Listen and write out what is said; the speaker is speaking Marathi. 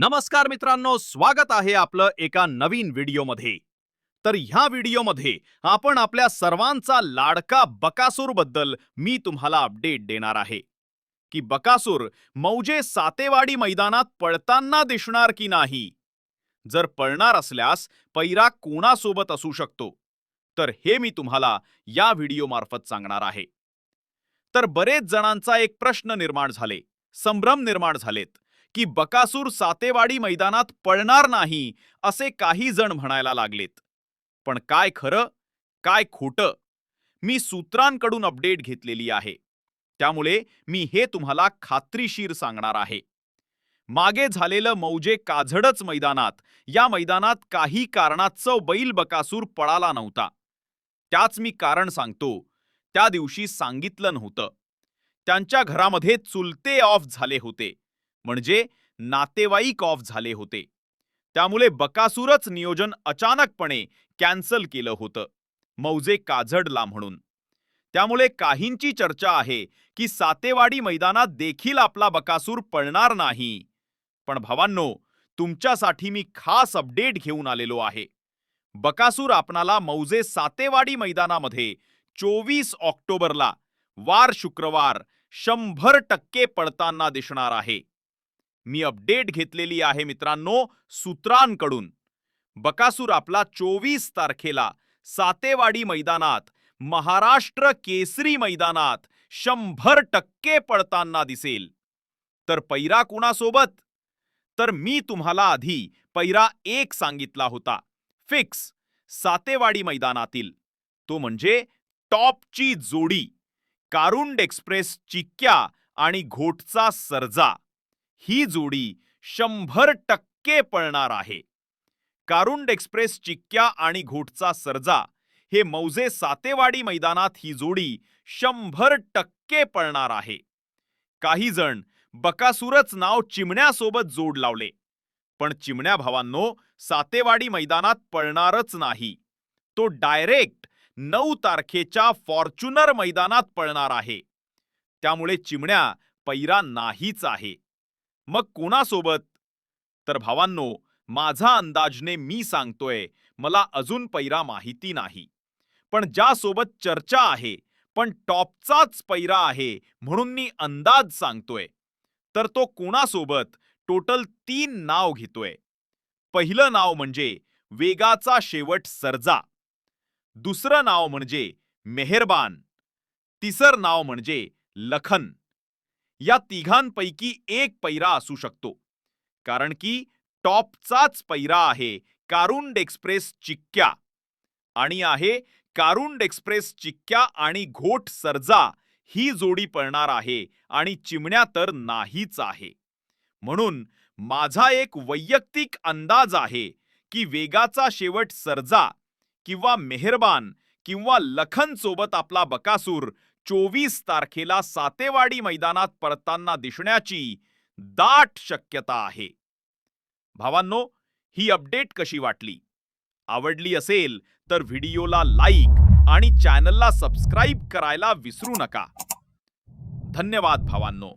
नमस्कार मित्रांनो स्वागत आहे आपलं एका नवीन व्हिडिओमध्ये. तर ह्या व्हिडिओमध्ये आपण आपल्या सर्वांचा लाडका बकासूरबद्दल मी तुम्हाला अपडेट देणार आहे. की बकासूर मौजे सातेवाडी मैदानात पळताना दिसणार की नाही? जर पळणार असल्यास पैरा कोणासोबत असू शकतो? तर हे मी तुम्हाला या व्हिडिओमार्फत सांगणार आहे. तर बरेच जणांचा एक प्रश्न निर्माण झाले संभ्रम निर्माण झालेत. की बकासूर सातेवाडी मैदानात पळणार नाही असे काही जण म्हणायला लागलेत. पण काय खरं काय खोटं मी सूत्रांकडून अपडेट घेतलेली आहे. त्यामुळे मी हे तुम्हाला खात्रीशीर सांगणार आहे. मागे झालेलं मौजे काझडच मैदानात या मैदानात काही कारणास्तव बैल बकासूर पळाला नव्हता. त्याच मी कारण सांगतो. त्या दिवशी सांगितलं नव्हतं. त्यांच्या घरामध्ये चुलते ऑफ झाले होते. म्हणजे नातेवाईक ऑफ झाले होते. त्यामुळे बकासूरच नियोजन अचानकपणे कॅन्सल केलं होतं. मौजे काझडला म्हणून. त्यामुळे काहींची चर्चा आहे की सातेवाडी मैदानात देखील आपला बकासूर पळणार नाही. पण भावांनो तुमच्यासाठी मी खास अपडेट घेऊन आलेलो आहे. बकासूर आपणाला मौजे सातेवाडी मैदानामध्ये चोवीस ऑक्टोबरला वार शुक्रवार शंभर टक्के पळताना दिसणार आहे. मी अपडेट घेतलेली आहे मित्रांनो सूत्रांकडून. बकासूर आपला चोवीस तारखेला सातेवाडी मैदानात महाराष्ट्र केसरी मैदानात शंभर टक्के पळताना दिसेल. तर पैरा कुणासोबत? तर मी तुम्हाला आधी पैरा एक सांगितला होता. फिक्स सातेवाडी मैदानातील. तो म्हणजे टॉपची जोडी कारुंड एक्सप्रेस चिक्क्या आणि घोटचा सर्जा. ही जोडी शंभर टक्के पळणार आहे. कारुंड एक्सप्रेस चिक्क्या आणि घोटचा सर्जा हे मौजे सातेवाडी मैदानात ही जोडी शंभर टक्के पळणार आहे. काही जण बकासूरच नाव चिमण्यासोबत जोड लावले पण चिमण्या भावांनो सातेवाडी मैदानात पळणारच नाही. तो डायरेक्ट नऊ तारखेच्या फॉर्च्युनर मैदानात पळणार आहे. त्यामुळे चिमण्या पैरा नाहीच आहे. मग कोणासोबत? तर भावांनो माझा अंदाजने मी सांगतोय मला अजून पैरा माहिती नाही. पण ज्यासोबत चर्चा आहे पण टॉपचाच पैरा आहे म्हणून मी अंदाज सांगतोय. तर तो कोणासोबत? टोटल तीन नाव घेतोय. पहिलं नाव म्हणजे वेगाचा शेवट सर्जा. दुसरं नाव म्हणजे मेहरबान. तिसरं नाव म्हणजे लखन. या तिघांपैकी एक पैरा असू शकतो. कारण की टॉपचाच पैरा आहे कारुंड एक्सप्रेस चिक्क्या आणि आहे कारुंड एक्सप्रेस चिक्क्या आणि घोट सर्जा ही जोडी पळणार आहे आणि चिमण्या तर नाहीच आहे. म्हणून माझा एक वैयक्तिक अंदाज आहे की वेगाचा शेवट सर्जा किंवा मेहरबान किंवा लखन सोबत आपला बकासूर चोवीस तारखेला सातेवाडी मैदानात परतताना दिसण्याची दाट शक्यता आहे. भावांनो ही अपडेट कशी वाटली? आवडली असेल तर व्हिडिओला लाईक आणि चॅनलला सबस्क्राईब करायला विसरू नका. धन्यवाद भावांनो.